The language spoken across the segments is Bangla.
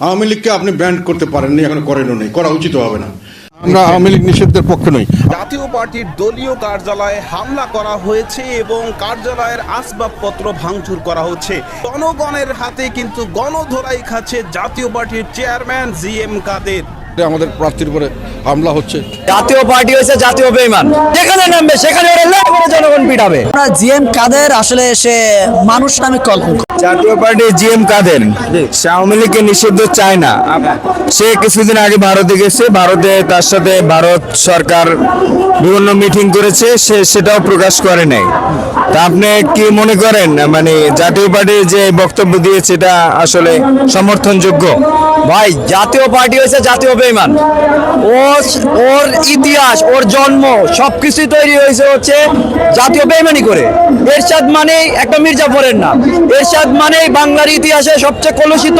আওয়ামী লীগকে আপনি ব্যান্ড করতে পারেননি এখন করেনও নেই। করা উচিত হবে না। আমরা আওয়ামী লীগ নিষিদ্ধের পক্ষে নই। জাতীয় পার্টির দলীয় কার্যালয়ে হামলা করা হয়েছে এবং কার্যালয়ের আসবাবপত্র ভাঙচুর করা হচ্ছে। জনগণের হাতে কিন্তু গণধরাই খাচ্ছে জাতীয় পার্টির চেয়ারম্যান জি এম কাদের। আমাদের প্রার্থীর উপরে হামলা হচ্ছে। জাতীয় পার্টি হয়েছে জাতীয় বেইমান। যেখানে নামবে সেখানে ওরা করে জনগণ পিটাবে। আমরা জিএম কাদের? আসলে সে মানুষ নামে কলঙ্ক। Jatiya party GM Kader? সে আওয়ামী লীগকে নিষিদ্ধ চায় না। সে কিছুদিন আগে ভারতে গেছে। ভারতে তার সাথে ভারত সরকার বিভিন্ন মিটিং করেছে। সে সেটাও প্রকাশ করে নাই। তা আপনি কি মনে করেন? মানে জাতীয় পার্টি যে বক্তব্য দিয়েছে এটা আসলে সমর্থনযোগ্য? ভাই জাতীয় পার্টি হয়েছে জাতীয় ও ওর ইতিহাস, ওর জন্ম, সবকিছুই তৈরি হয়েছে হচ্ছে জাতীয় বেইমানি করে। এরশাদ মানেই একটা মির্জাফরের নাম। এরশাদ মানেই বাংলার ইতিহাসে সবচেয়ে কলুষিত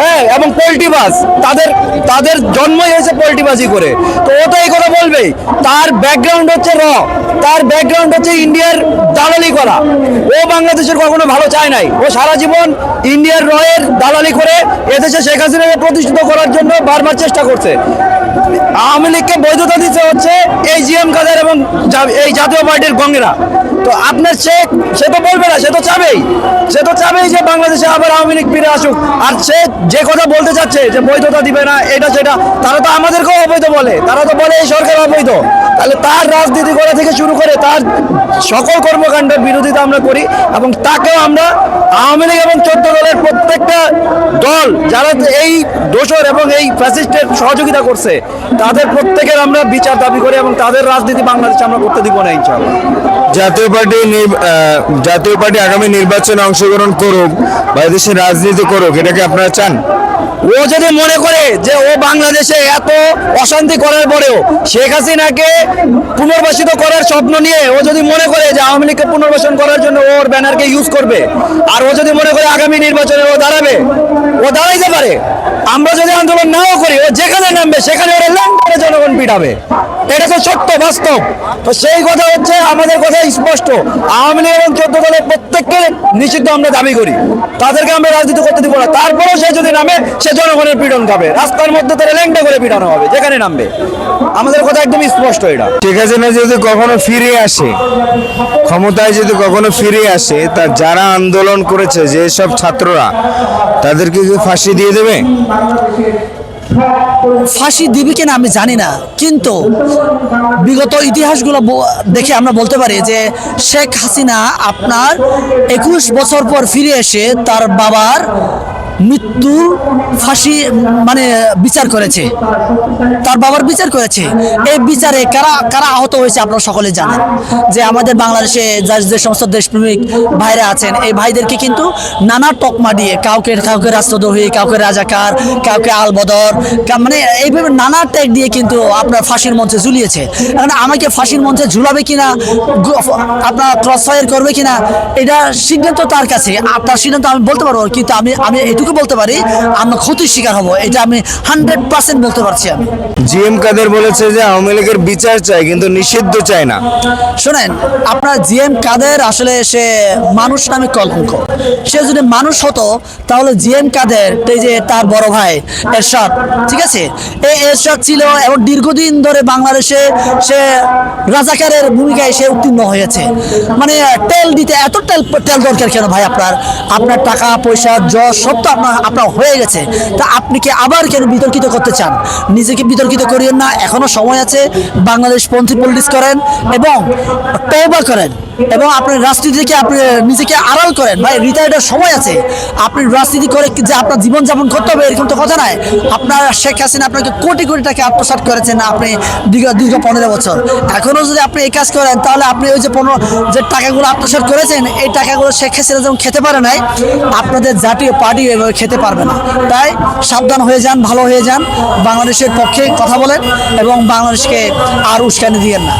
হ্যাঁ এবং পোল্টিবাজ তাদের তাদের জন্মই হয়েছে পোল্টিবাজি করে। তো ও তো এই কথা বলবেই। তার ব্যাকগ্রাউন্ড হচ্ছে র। তার ব্যাকগ্রাউন্ড হচ্ছে ইন্ডিয়ার দালালি করা। বাংলাদেশের কখনো ভালো চায় নাই। ও সারা জীবন ইন্ডিয়ার রয়ের দালালি করে এদেশে শেখ হাসিনাকে প্রতিষ্ঠিত করার জন্য বারবার চেষ্টা করছে। আওয়ামী লীগকে বৈধতা দিতে হচ্ছে এই জিএম কাদের এবং এই জাতীয় পার্টির গঙ্গেরা। তো আপনার সে সে তো বলবে না, সে তো চাবেই। সে তো চাবেই যে বাংলাদেশে আবার আওয়ামী লীগ ফিরে আসুক। আর সে যে কথা বলতে চাচ্ছে, যে বৈধতা দিবে না, এটা সেটা, তারা তো আমাদেরকেও অবৈধ বলে। তারা তো বলে এই সরকার অবৈধ। তাহলে তার রাজনীতি করা থেকে শুরু করে তার সকল কর্মকাণ্ডের বিরোধিতা আমরা করি এবং তাকেও আমরা আওয়ামী লীগ এবং চোদ্দ দলের প্রত্যেকটা দল যারা এই দোষর এবং এই ফ্যাসিস্টের সহযোগিতা করছে, তাদের প্রত্যেকের আমরা বিচার দাবি করি এবং তাদের রাজনীতি বাংলাদেশে আমরা করতে দিব না জাতীয় পার্টি জাতীয় পার্টি আগামী নির্বাচনে অংশগ্রহণ করুক বা রাজনীতি করুক এটাকে আপনারা চান? ও যদি মনে করে যে ও বাংলাদেশে এত অশান্তি করার পরেও শেখ হাসিনাকে পুনর্বাসিত করার স্বপ্ন নিয়ে ও যদি মনে করে যে আওয়ামী লীগকে পুনর্বাসন করার জন্য ওর ব্যানারকে ইউজ করবে, আর ও যদি মনে করে আগামী নির্বাচনে ও দাঁড়াবে, ও দাঁড়াইতে পারে। আমরা যদি আন্দোলন নাও করি, ও যেখানে নামবে সেখানে ওরা পিটাবে। এটা তো সত্য, বাস্তব। তো সেই কথা হচ্ছে, আমাদের কথা স্পষ্ট। আওয়ামী লীগ এবং চোদ্দ দলের প্রত্যেককে নিষিদ্ধ আমরা দাবি করি। তাদেরকে আমরা রাজনীতি করতে দিব না। তারপরেও সে যদি নামে, সে জনগণের পীড়ন খাবে। রাস্তার মধ্যে তারা ল্যাংটা করে পিটানো হবে, যেখানে নামবে। আমাদের কথা একদম স্পষ্ট এটা। ঠিক আছে না, যদি কখনো ফিরে আসে, ক্ষমতায় যদি কখনো ফিরে আসে, তা যারা আন্দোলন করেছে যেসব ছাত্ররা, তাদেরকে কি ফাঁসি দিয়ে দেবে? ফাঁসি দিবি কিনা আমি জানি না, কিন্তু বিগত ইতিহাসগুলো দেখে আমরা বলতে পারি যে শেখ হাসিনা আপনার একুশ বছর পর ফিরে এসে তার বাবার মৃত্যু ফাঁসি মানে বিচার করেছে। তার বাবার বিচার করেছে। এই বিচারে কারা কারা আহত হয়েছে আপনারা সকলে জানেন। যে আমাদের বাংলাদেশে যে সমস্ত দেশপ্রেমিক ভাইরা আছেন, এই ভাইদেরকে কিন্তু নানা টকমা দিয়ে কাউকে কাউকে রাষ্ট্রদ্রোহী, কাউকে রাজাকার, কাউকে আলবদর মানে এইভাবে নানা ট্যাগ দিয়ে কিন্তু আপনার ফাঁসির মঞ্চে ঝুলিয়েছে। এখন আমাকে ফাঁসির মঞ্চে ঝুলাবে কিনা আপনার ক্রস ফায়ার করবে কিনা, এটা সিদ্ধান্ত তার কাছে। আর তার সিদ্ধান্ত আমি বলতে পারব, কিন্তু আমি আমি এটুকু বলতে পারি আমরা ক্ষতির শিকার হব। এটা আমি হান্ড্রেড পার্সেন্ট বলতে পারছি আমি। জিএম কাদের বলেছে যে আওয়ামী লীগের বিচার চাই কিন্তু নিষিদ্ধ চায় না। শোনেন আপনার জিএম কাদের আসলে সে মানুষ নামে কলঙ্ক। সে যদি মানুষ হতো তাহলে জিএম কাদের এই যে তার বড় ভাই এরশাদ ঠিক আছে? এই এরশাদ ছিল এবং দীর্ঘদিন ধরে বাংলাদেশে সে রাজাকারের ভূমিকায় সে উত্তীর্ণ হয়েছে। মানে তেল দিতে এত তেল তেল দরকার কেন ভাই আপনার? আপনার টাকা পয়সা যশ সব তো আপনার আপনার হয়ে গেছে। তা আপনি কি আবার কেন বিতর্কিত করতে চান? নিজেকে বিতর্কিত করিয়েন না এখনও সময় আছে। বাংলাদেশ পন্থী করেন এবং তৌবা করেন। এবং আপনি রাজনীতি থেকে আপনি নিজেকে আড়াল করেন। ভাই রিটায়ার্ডের সময় আছে। আপনি রাজনীতি করে যে আপনার জীবনযাপন করতে হবে এরকম তো কথা নয় আপনার শেখ হাসিনা আপনাকে কোটি কোটি টাকা আত্মসাৎ করেছেন আপনি দীর্ঘ দীর্ঘ পনেরো বছর। এখনও যদি আপনি এই কাজ করেন, তাহলে আপনি ওই যে পনেরো, যে টাকাগুলো আত্মসাৎ করেছেন, এই টাকাগুলো শেখ হাসিনা যেমন খেতে পারে নাই, আপনাদের জাতীয় পার্টি এভাবে খেতে পারবে না। তাই সাবধান হয়ে যান, ভালো হয়ে যান, বাংলাদেশের পক্ষে কথা বলেন এবং বাংলাদেশকে আর উস্কানি দিয়েন না।